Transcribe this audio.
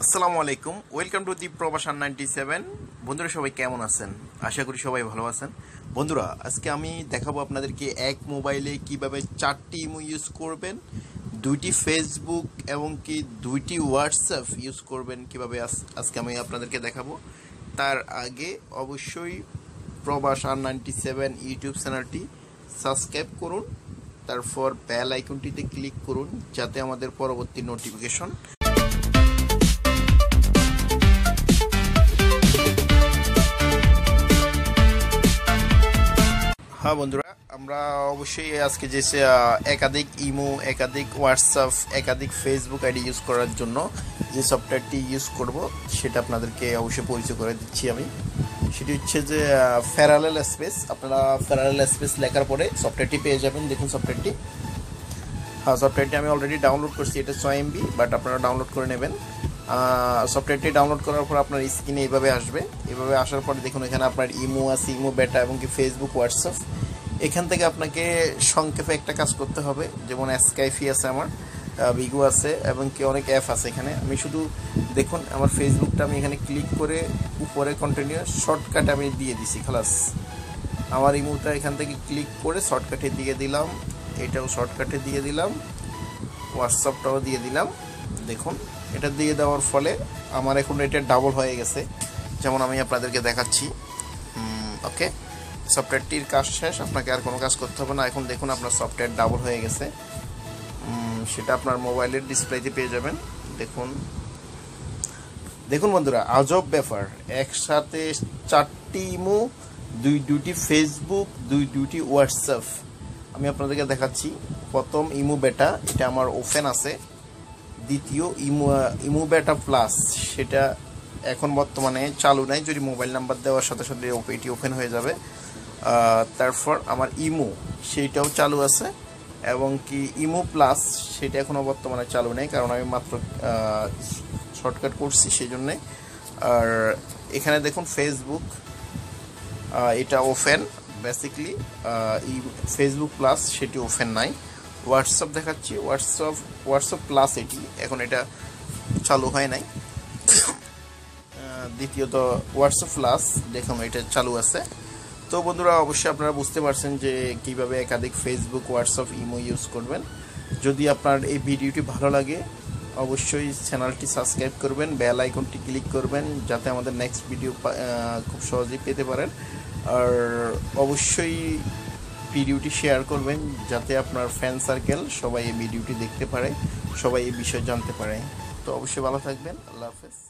আসসালামু আলাইকুম। Welcome to the Probashan ninety seven বন্ধুরা, সবাই কেমন আছেন? আশা করি সবাই ভালো আছেন। বন্ধুরা, আজকে আমি দেখাবো আপনাদেরকে এক মোবাইলে কীভাবে চারটি ইমো ইউজ করবেন, দুইটি ফেসবুক এবং কি দুইটি হোয়াটসঅ্যাপ ইউজ করবেন কীভাবে আজ- আজকে আমি আপনাদেরকে দেখাবো। তার আগে অবশ্যই প্রবাস আর নাইনটি সেভেন ইউটিউব চ্যানেলটি সাবস্ক্রাইব করুন, তারপর বেল আইকনটিতে ক্লিক করুন, যাতে আমাদের পরবর্তী নোটিফিকেশন হ্যাঁ বন্ধুরা, আমরা অবশ্যই আজকে যে একাধিক ইমো, একাধিক হোয়াটসঅ্যাপ, একাধিক ফেসবুক আইডি ইউজ করার জন্য যে সফটওয়্যারটি ইউজ করব, সেটা আপনাদেরকে অবশ্যই পরিচয় করে দিচ্ছি আমি। সেটি হচ্ছে যে ফেরালেল স্পেস আপনারা ফেরালেল স্পেস লেখার পরে সফটওয়্যারটি পেয়ে যাবেন। দেখুন সফটওয়্যারটি। হ্যাঁ সফটওয়্যারটি আমি অলরেডি ডাউনলোড করছি। এটা ছয় এমবি বাট আপনারা ডাউনলোড করে নেবেন। সফটওয়্যারটি ডাউনলোড করার পর আপনার স্ক্রিনে এইভাবে আসবে। এভাবে আসার পরে দেখুন, এখানে আপনার ইমো আছে, ইমো বেটা এবং কি ফেসবুক হোয়াটসঅ্যাপ এখান থেকে আপনাকে সংক্ষেপে একটা কাজ করতে হবে, যেমন স্কাইফি আছে আমার বিগু আছে, এবং কি অনেক অ্যাপ আছে এখানে। আমি শুধু দেখুন, আমার ফেসবুকটা আমি এখানে ক্লিক করে উপরে কন্টিনিউ শর্টকাট আমি দিয়ে দিছি, খালাস। আমার ইমোটা এখান থেকে ক্লিক করে শর্টকাটে দিয়ে দিলাম, এটাও শর্টকাটে দিয়ে দিলাম হোয়াটসঅ্যাপটাও দিয়ে দিলাম। দেখুন, এটা দিয়ে দেওয়ার ফলে আমার এখন এটা ডাবল হয়ে গেছে। যেমন আমি আপনাদেরকে দেখাচ্ছি। ওকে সফটওয়্যারটির কাজ শেষ, আপনাকে আর কোনো কাজ করতে হবে না। এখন দেখুন আপনার সফটওয়্যার ডাবল হয়ে গেছে। সেটা আপনার মোবাইলের ডিসপ্লেতে পেয়ে যাবেন। দেখুন। দেখুন বন্ধুরা, আজব ব্যাপার। একসাথে চারটি ইমো দুই দুটি ফেসবুক দুই দুটি হোয়াটসঅ্যাপ আমি আপনাদেরকে দেখাচ্ছি, প্রথম ইমো বেটা এটা আমার ওপেন আছে। দ্বিতীয় ইমো ইমো বেটা প্লাস সেটা এখন বর্তমানে চালু নাই, যদি মোবাইল নাম্বার দেওয়ার সাথে সাথে এটি ওপেন হয়ে যাবে। তারপর আমার ইমো সেইটাও চালু আছে। এবং কি ইমো প্লাস সেটা এখনও বর্তমানে চালু নেই, কারণ আমি মাত্র শর্টকাট করছি সেই জন্যে আর এখানে দেখুন ফেসবুক এটা ওপেন বেসিকলি ফেসবুক প্লাস সেটি ওপেন নাই। হোয়াটসঅ্যাপ দেখাচ্ছি হোয়াটসঅ্যাপ হোয়াটসঅ্যাপ প্লাস এটি, এখন এটা চালু হয় নাই। দ্বিতীয়ত হোয়াটসঅ্যাপ প্লাস দেখুন এটা চালু আছে। তো বন্ধুরা, অবশ্যই আপনারা বুঝতে পারছেন যে কীভাবে একাধিক ফেসবুক হোয়াটসঅ্যাপ ইমো ইউজ করবেন। যদি আপনার এই ভিডিওটি ভালো লাগে, অবশ্যই চ্যানেলটি সাবস্ক্রাইব করবেন, বেল আইকনটি ক্লিক করবেন, যাতে আমাদের নেক্সট ভিডিও খুব সহজেই পেতে পারেন। আর অবশ্যই ভিডিওটি শেয়ার করবেন, যাতে আপনার ফ্যান সার্কেল সবাই এই ভিডিওটি দেখতে পারে, সবাই এই বিষয়ে জানতে পারে। তো অবশ্যই ভালো থাকবেন, আল্লাহ হাফেজ।